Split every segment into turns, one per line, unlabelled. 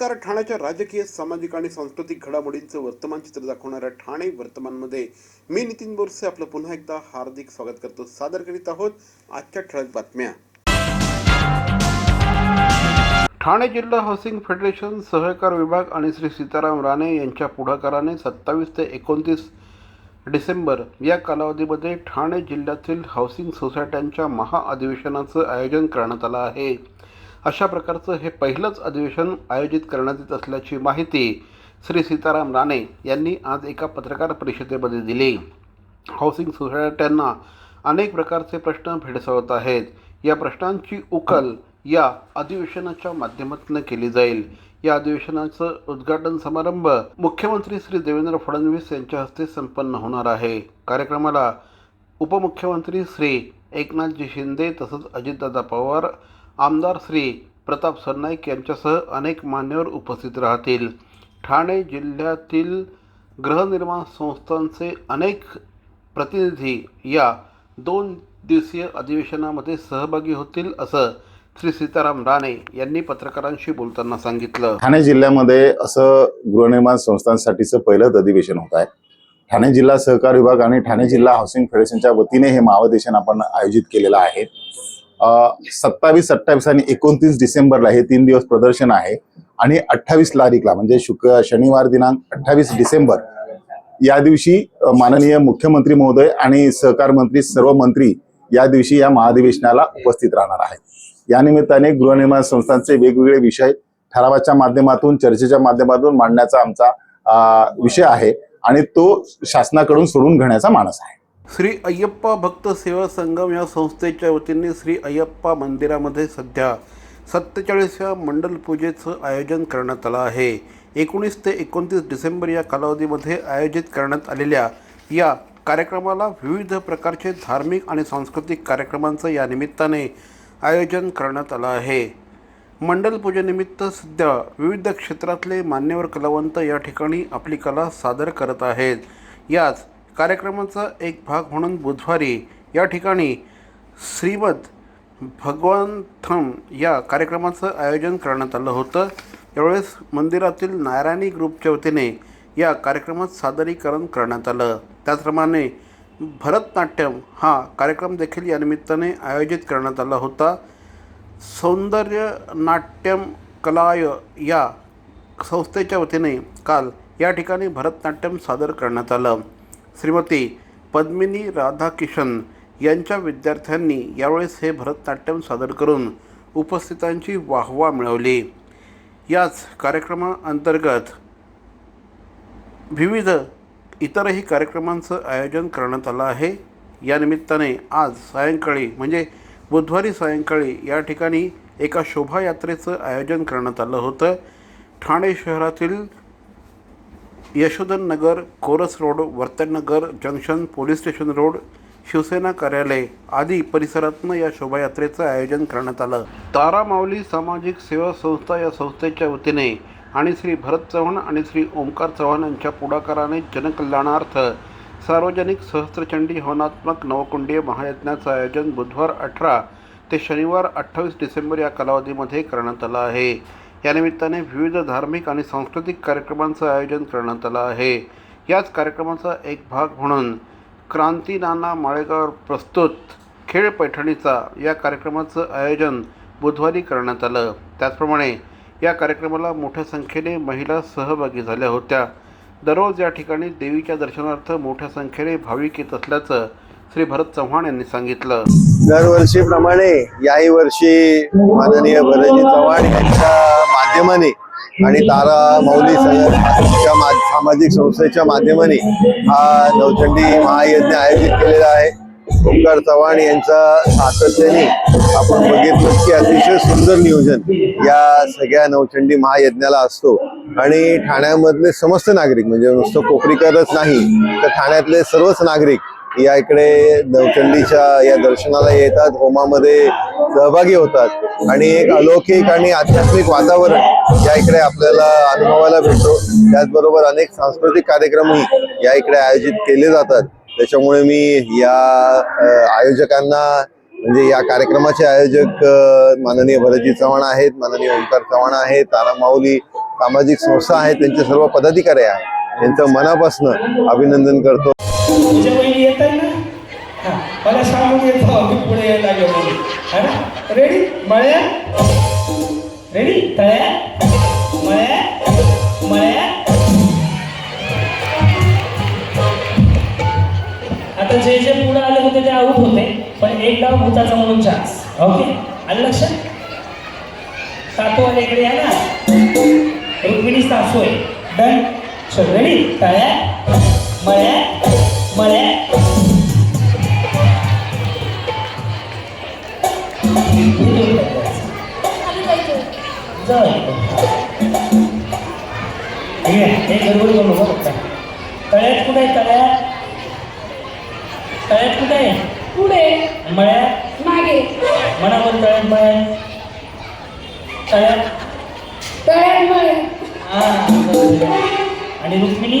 नमस्कार ठाण्याच्या राजकीय सामाजिक आणि सांस्कृतिक घडामोडींचं वर्तमान चित्र दाखवणाऱ्या ठाणे वर्तमानमध्ये मी नितीन बोरसे आपलं पुन्हा एकदा हार्दिक स्वागत करतो. सादर करीत आहोत आजच्या ठळक बातम्या. ठाणे जिल्हा हाऊसिंग फेडरेशन सहकार विभाग आणि श्री सीताराम राणे यांच्या पुढाकाराने सत्तावीस ते एकोणतीस डिसेंबर या कालावधीमध्ये ठाणे जिल्ह्यातील हाऊसिंग सोसायट्यांच्या महाअधिवेशनाचं आयोजन करण्यात आलं आहे. अशा प्रकारचं हे पहिलंच अधिवेशन आयोजित करण्यात येत असल्याची माहिती श्री सीताराम राणे यांनी आज एका पत्रकार परिषदेमध्ये दिली. हाऊसिंग सोसायट्यांना अनेक प्रकारचे प्रश्न भेडसावत आहेत. या प्रश्नांची उकल या अधिवेशनाच्या माध्यमातून केली जाईल. या अधिवेशनाचं उद्घाटन समारंभ मुख्यमंत्री श्री देवेंद्र फडणवीस यांच्या हस्ते संपन्न होणार आहे. कार्यक्रमाला उपमुख्यमंत्री श्री एकनाथजी शिंदे तसंच अजितदादा पवार आमदार श्री प्रताप सरनाईक यांच्यासह अनेक मान्यवर उपस्थित राहतील. ठाणे जिल्ह्यातील गृहनिर्माण संस्थांचे अनेक प्रतिनिधी या दोन दिवसीय अधिवेशनामध्ये सहभागी होतील असं श्री सीताराम राणे यांनी पत्रकारांशी बोलताना सांगितलं.
ठाणे जिल्ह्यामध्ये असं गृहनिर्माण संस्थांसाठीचं पहिलंच अधिवेशन होत आहे. ठाणे जिल्हा सहकार विभाग आणि ठाणे जिल्हा हाऊसिंग फेडरेशनच्या वतीने हे महाअधिवेशन आपण आयोजित केलेलं आहे. सत्तावीस अठ्ठावीस आणि एकोणतीस डिसेंबरला हे तीन दिवस प्रदर्शन आहे. आणि अठ्ठावीस तारीखला म्हणजे शुक्र शनिवार दिनांक अठ्ठावीस डिसेंबर या दिवशी माननीय मुख्यमंत्री महोदय आणि सहकार मंत्री सर्व मंत्री या दिवशी या महाधिवेशनाला उपस्थित राहणार आहेत. या निमित्ताने गृहनिर्माण संस्थांचे वेगवेगळे विषय ठरावाच्या माध्यमातून चर्चेच्या माध्यमातून मांडण्याचा आमचा विषय आहे आणि तो शासनाकडून सोडून घेण्याचा मानस आहे.
श्री अय्यप्पा भक्त सेवा संगम या संस्थेच्या वतीने श्री अय्यप्पा मंदिरामध्ये सध्या सत्तेचाळीसव्या मंडल पूजेचं आयोजन करण्यात आलं आहे. एकोणीस ते एकोणतीस डिसेंबर या कालावधीमध्ये आयोजित करण्यात आलेल्या या कार्यक्रमाला विविध प्रकारचे धार्मिक आणि सांस्कृतिक कार्यक्रमांचं या निमित्ताने आयोजन करण्यात आलं आहे. मंडल पूजेनिमित्त सध्या विविध क्षेत्रातले मान्यवर कलावंत या ठिकाणी आपली कला सादर करत आहेत. याच कार्यक्रमाचा एक भाग म्हणून बुधवारी या ठिकाणी श्रीमद भगवंथम या कार्यक्रमाचं आयोजन करण्यात आलं होतं. यावेळेस मंदिरातील नारायणी ग्रुपच्या वतीने या कार्यक्रमात सादरीकरण करण्यात आलं. त्याचप्रमाणे भरतनाट्यम हा कार्यक्रम देखील या निमित्ताने आयोजित करण्यात आला होता. सौंदर्य नाट्यम कलाय या संस्थेच्या वतीने काल या ठिकाणी भरतनाट्यम सादर करण्यात आलं. श्रीमती पद्मिनी राधाकिशन यांच्या विद्यार्थ्यांनी यावेळेस हे भरतनाट्यम सादर करून उपस्थितांची वाहवा मिळवली. याच कार्यक्रमाअंतर्गत विविध इतरही कार्यक्रमांचं आयोजन करण्यात आलं आहे. या निमित्ताने आज सायंकाळी म्हणजे बुधवारी सायंकाळी या ठिकाणी एका शोभायात्रेचं आयोजन करण्यात आलं होतं. ठाणे शहरातील Yashodhan Nagar Kores road Vartaknagar junction police station road Shivsena कार्यालय आदी परिसरातनं या शोभायात्रेचं आयोजन करण्यात आलं. तारा माऊली सामाजिक सेवा संस्था या संस्थेच्या वतीने आणि श्री भरत चव्हाण आणि श्री ओंकार चव्हाण यांच्या पुढाकाराने जनकल्याणार्थ सार्वजनिक सहस्त्रचंडी हवनात्मक नवकुंडीय महायज्ञाचं आयोजन बुधवार अठरा ते शनिवार अठ्ठावीस डिसेंबर या कालावधीमध्ये करण्यात आलं आहे. या निमित्ताने विविध धार्मिक आणि सांस्कृतिक कार्यक्रमांचं आयोजन करण्यात आलं आहे. याच कार्यक्रमाचा एक भाग म्हणून क्रांती नाना माळेगाव प्रस्तुत खेळ पैठणीचा या कार्यक्रमाचं आयोजन बुधवारी करण्यात आलं. त्याचप्रमाणे या कार्यक्रमाला मोठ्या संख्येने महिला सहभागी झाल्या होत्या. दररोज या ठिकाणी देवीच्या दर्शनार्थ मोठ्या संख्येने भाविक येत असल्याचं श्री भरत चव्हाण यांनी सांगितलं.
दरवर्षीप्रमाणे याही वर्षी माननीय भरतजी चव्हाण यांच्या माध्यमाने आणि तारा मौली मा- सामाजिक संस्थेच्या माध्यमाने हा नवचंडी महायज्ञ आयोजित केलेला आहे. ओंकार चव्हाण यांचा सातत्याने आपण बघितलं की अतिशय सुंदर नियोजन या सगळ्या नवचंडी महायज्ञाला असतो. आणि ठाण्यामधले समस्त नागरिक म्हणजे नुसतं कोपरीकरच नाही तर ठाण्यातले सर्वच नागरिक या इकडे नवचंडीच्या या दर्शनाला येतात होमामध्ये सहभागी होतात. आणि एक अलौकिक आणि आध्यात्मिक वातावरण या इकडे आपल्याला अनुभवायला भेटतो. त्याचबरोबर अनेक सांस्कृतिक कार्यक्रमही या इकडे आयोजित केले जातात. त्याच्यामुळे मी या आयोजकांना म्हणजे या कार्यक्रमाचे आयोजक माननीय भरतजी चव्हाण आहेत माननीय ओंकार चव्हाण आहेत तारा माऊली सामाजिक संस्था आहेत त्यांचे सर्व पदाधिकारी आहेत. त्यांचं मनापासून अभिनंदन करतो.
येत आहे ना हा मला सांगून येतो मी पुढे यायला लागलो म्हणून. है ना? रेडी मळ्या? रेडी तळ्या? मळ्या? मळ्या? आता जे जे पुढे आले होते ते आऊट होते पण एक डाव भूताचा म्हणून चान्स ओके आलं लक्षात? सातू इकडे या ना. रुक्मिणी सासू आहे. डन चल रेडी तळ्या? मळ्या? मळ्या? हे गडबड करू नको फक्त तळ्यात कुठे तळ्यात तळ्यात कुठे
पुढे
मळ्यात
मागे.
मनावर तळ्यात मळ्यात तळ्यात
तळ्यात मळे
हा. आणि रुक्मिणी?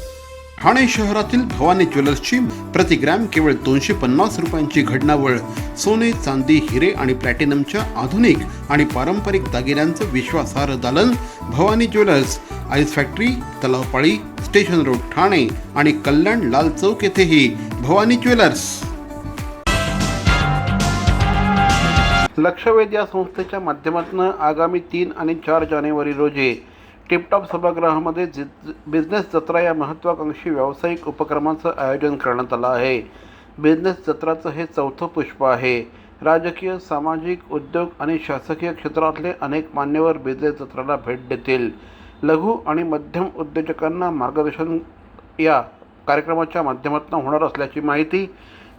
Thane शहरातील भवानी ज्वेलर्सची प्रति ग्रॅम केवळ दोनशे पन्नास रुपयांची घडणावळ सोने चांदी हिरे आणि प्लॅटिनमच्या आधुनिक आणि पारंपरिक दागिन्यांचं विश्वासार्ह दालन Bhavani jewellers ice factory Talaopali station road Thane आणि कल्याण लाल चौक येथेही भवानी ज्वेलर्स. लक्षवेध या संस्थेच्या माध्यमातून आगामी तीन आणि चार जानेवारी रोजी टिपटॉप सभागृहामध्ये जि बिझनेस जत्रा या महत्त्वाकांक्षी व्यावसायिक उपक्रमाचं आयोजन करण्यात आलं आहे. बिझनेस जत्राचं हे चौथं पुष्प आहे. राजकीय सामाजिक उद्योग आणि शासकीय क्षेत्रातले अनेक मान्यवर बिझनेस जत्राला भेट देतील. लघु आणि मध्यम उद्योजकांना मार्गदर्शन या कार्यक्रमाच्या माध्यमातून होणार असल्याची माहिती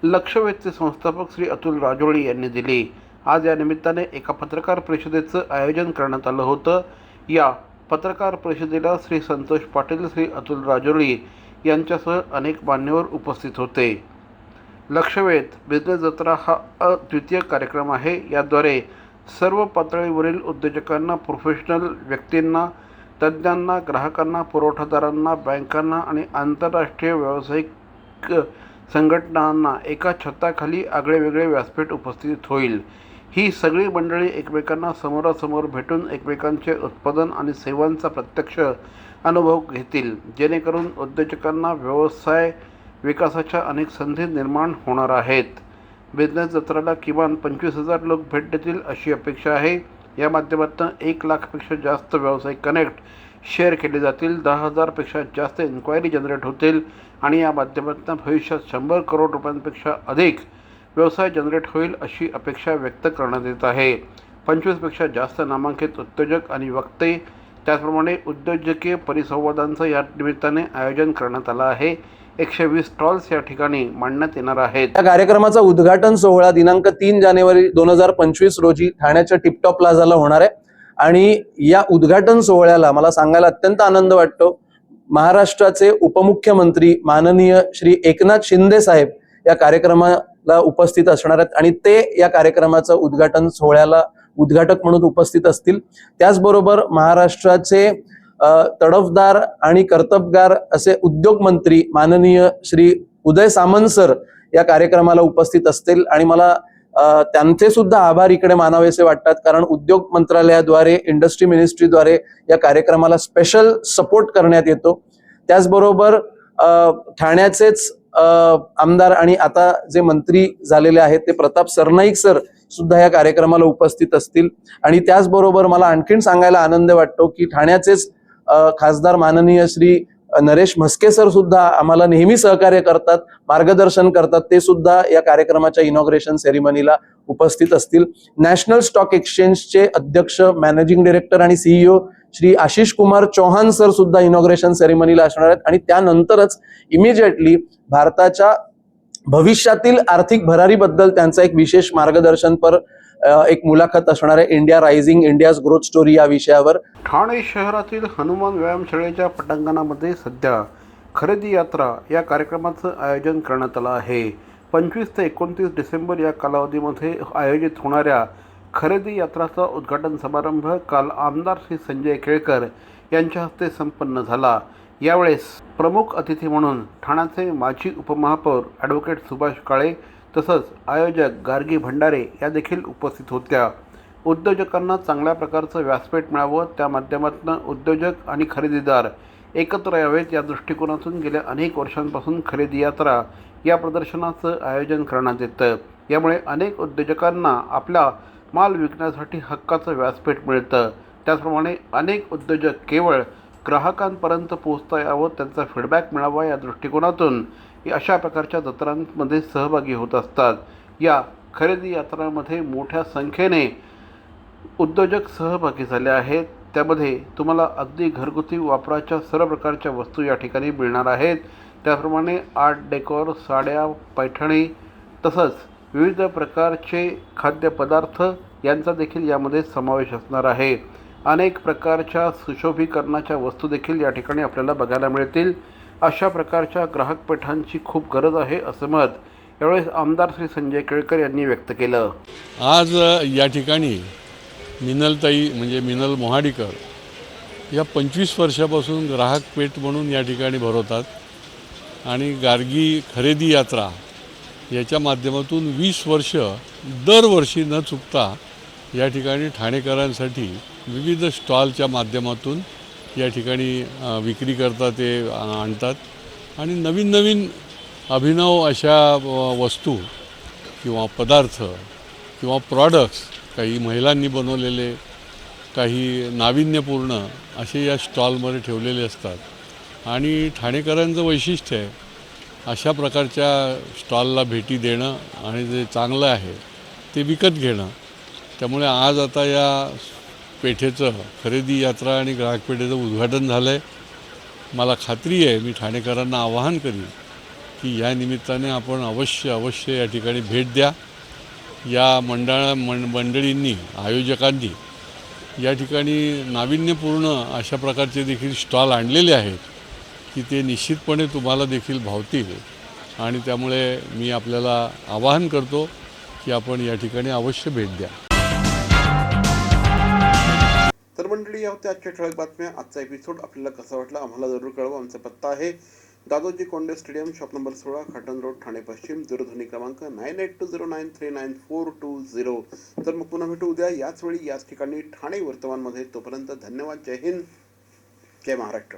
लक्षवेधचे संस्थापक श्री अतुल राजोळी यांनी दिली. आज या निमित्ताने एका पत्रकार परिषदेचं आयोजन करण्यात आलं होतं. या पत्रकार परिषदेला श्री संतोष पाटील श्री अतुल राजोळी यांच्यासह अनेक मान्यवर उपस्थित होते. लक्षवेध बिझनेस जत्रा हा अद्वितीय कार्यक्रम आहे. याद्वारे सर्व पातळीवरील उद्योजकांना प्रोफेशनल व्यक्तींना तज्ज्ञांना ग्राहकांना पुरवठादारांना बँकांना आणि आंतरराष्ट्रीय व्यावसायिक संघटनांना एका छताखाली आगळेवेगळे व्यासपीठ उपस्थित होईल. ही सगळी मंडळी एकमेकांना समोरासमोर भेटून एकमेकांचे उत्पादन आणि सेवांचा प्रत्यक्ष अनुभव घेतील. जेणेकरून उद्योजकांना व्यवसाय विकासाच्या अनेक संधी निर्माण होणार आहेत. बिझनेस जत्राला किमान पंचवीस हजार लोक भेट देतील अशी अपेक्षा आहे. या माध्यमातून एक लाखपेक्षा जास्त व्यावसायिक कनेक्ट शेअर केले जातील. दहा हजारपेक्षा जास्त इन्क्वायरी जनरेट होतील. आणि या माध्यमातून भविष्यात शंभर करोड रुपयांपेक्षा अधिक व्यवसाय जनरेट होईल अशी अपेक्षा व्यक्त करण्यात येत आहे. पंचवीसपेक्षा जास्त नामांकित उद्योजक आणि वक्ते त्याचप्रमाणे उद्योजकीय परिसंवादांचं या निमित्ताने आयोजन करण्यात आलं आहे. एकशे वीस स्टॉल्स या ठिकाणी मांडण्यात येणार आहेत.
या कार्यक्रमाचा उद्घाटन सोहळा दिनांक तीन जानेवारी दोन हजार पंचवीस रोजी ठाण्याच्या टिपटॉप प्लाझाला होणार आहे. आणि या उद्घाटन सोहळ्याला मला सांगायला अत्यंत आनंद वाटतो. महाराष्ट्राचे उपमुख्यमंत्री माननीय श्री एकनाथ शिंदे साहेब या ला उपस्थित असणार आहेत. आणि ते या कार्यक्रमाचं उद्घाटन सोहळ्याला उद्घाटक म्हणून उपस्थित असतील. त्याचबरोबर महाराष्ट्राचे तडफदार आणि कर्तबगार असे उद्योग मंत्री माननीय श्री उदय सामंत सर या कार्यक्रमाला उपस्थित असतील. आणि मला त्यांचे सुद्धा आभार इकडे मानावेसे वाटतात. कारण उद्योग मंत्रालयाद्वारे इंडस्ट्री मिनिस्ट्रीद्वारे या कार्यक्रमाला स्पेशल सपोर्ट करण्यात येतो. त्याचबरोबर ठाण्याचेच आमदार आणि आता जे मंत्री झालेले आहेत ते प्रताप सरनाईक सर सुद्धा या कार्यक्रमाला उपस्थित असतील. आणि त्याचबरोबर मला आणखीन सांगायला आनंद वाटतो की ठाण्याचेच खासदार माननीय श्री नरेश म्हस्के सर सुद्धा आम्हाला नेहमी सहकार्य करतात मार्गदर्शन करतात. ते सुद्धा या कार्यक्रमाच्या इनॉग्रेशन सेरेमनीला उपस्थित असतील. नॅशनल स्टॉक एक्सचेंजचे अध्यक्ष मॅनेजिंग डिरेक्टर आणि सीईओ श्री आशिष कुमार चौहान सर सुद्धा इनॉग्रेशन सेरेमनीला असणार आहेत. आणि त्यानंतरच इमिजिएटली भारताच्या भविष्यातील आर्थिक भरारीबद्दल त्यांचा एक विशेष मार्गदर्शनपर एक मुलाखत असणार आहे. India rising India's growth story या विषयावर.
ठाणे शहरातील हनुमान व्यायामशाळेच्या पटांगणामध्ये सध्या खरेदी यात्रा या कार्यक्रमाचं आयोजन करण्यात आलं आहे. पंचवीस ते एकोणतीस डिसेंबर या कालावधीमध्ये आयोजित होणाऱ्या खरेदी यात्राचा उद्घाटन समारंभ काल आमदार श्री संजय केळकर यांच्या हस्ते संपन्न झाला. यावेळेस प्रमुख अतिथी म्हणून ठाण्याचे माजी उपमहापौर ॲडव्होकेट सुभाष काळे तसंच आयोजक गार्गी भंडारे या देखील उपस्थित होत्या. उद्योजकांना चांगल्या प्रकारचं व्यासपीठ मिळावं त्या माध्यमातून उद्योजक आणि खरेदीदार एकत्र यावेत या दृष्टिकोनातून गेल्या अनेक वर्षांपासून खरेदी यात्रा या प्रदर्शनाचं आयोजन करण्यात येतं. यामुळे अनेक उद्योजकांना आपल्या माल विकण्यासाठी हक्काचं व्यासपीठ मिळतं. त्याचप्रमाणे अनेक उद्योजक केवळ ग्राहकांपर्यंत पोहोचता यावं त्यांचा फीडबॅक मिळावा या दृष्टिकोनातून अशा प्रकारच्या जत्रांमध्ये सहभागी होत असतात. या खरेदी यात्रांमध्ये मोठ्या संख्येने उद्योजक सहभागी झाले आहेत. त्यामध्ये तुम्हाला अगदी घरगुती वापराच्या सर्व प्रकारच्या वस्तू या ठिकाणी मिळणार आहेत. त्याप्रमाणे आर्ट डेकोर साड्या पैठणी तसंच विविध प्रकारचे खाद्यपदार्थ यांचा देखील यामध्ये समावेश असणार आहे. अनेक प्रकारच्या सुशोभीकरणाच्या वस्तू देखील या ठिकाणी आपल्याला बघायला मिळतील. अशा प्रकारच्या ग्राहक पेठांची खूप गरज आहे असं मत यावेळेस आमदार श्री संजय केळकर यांनी व्यक्त केलं.
आज या ठिकाणी मिनलताई म्हणजे मिनल मोहाडीकर या पंचवीस वर्षापासून ग्राहक पेठ म्हणून या ठिकाणी भरवतात. आणि गार्गी खरेदी यात्रा याच्या माध्यमातून वीस वर्ष दरवर्षी न चुकता या ठिकाणी ठाणेकरांसाठी विविध स्टॉलच्या माध्यमातून या ठिकाणी विक्री करता ते आणतात. आणि नवीन नवीन अभिनव अशा वस्तू किंवा पदार्थ किंवा प्रॉडक्ट्स काही महिलांनी बनवलेले काही नाविन्यपूर्ण असे या स्टॉलमध्ये ठेवलेले असतात. आणि ठाणेकरांचं वैशिष्ट्य आहे अशा प्रकारच्या स्टॉलला भेटी देणं आणि जे चांगलं आहे ते विकत घेणं. त्यामुळे आज आता या पेठेचं खरेदी यात्रा आणि ग्राहक पेठेचं उद्घाटन झालं आहे मला खात्री आहे मी ठाणेकरांना आवाहन करीन की या निमित्ताने आपण अवश्य अवश्य या ठिकाणी भेट द्या. या मंडळा मं मंडळींनी आयोजकांनी या ठिकाणी नाविन्यपूर्ण अशा प्रकारचे देखील स्टॉल आणलेले आहेत. की ते निश्चितपणे तुम्हाला देखील भावतील. आणि त्यामुळे मी आपल्याला आवाहन करतो की आपण या ठिकाणी अवश्य भेट द्या.
तर मंडळी या होत्या आजच्या ठळक बातम्या. आजचा एपिसोड आपल्याला कसा वाटला आम्हाला जरूर कळवा. आमचा पत्ता आहे Dadoji Konde stadium shop number सोळा खाटन रोड ठाणे पश्चिम दूरध्वनी क्रमांक nine eight two zero nine three nine four two zero तर मग पुन्हा भेटू उद्या. याच वेळी याच ठिकाणी ठाणे वर्तमानमध्ये. तोपर्यंत धन्यवाद. जय हिंद. जय महाराष्ट्र.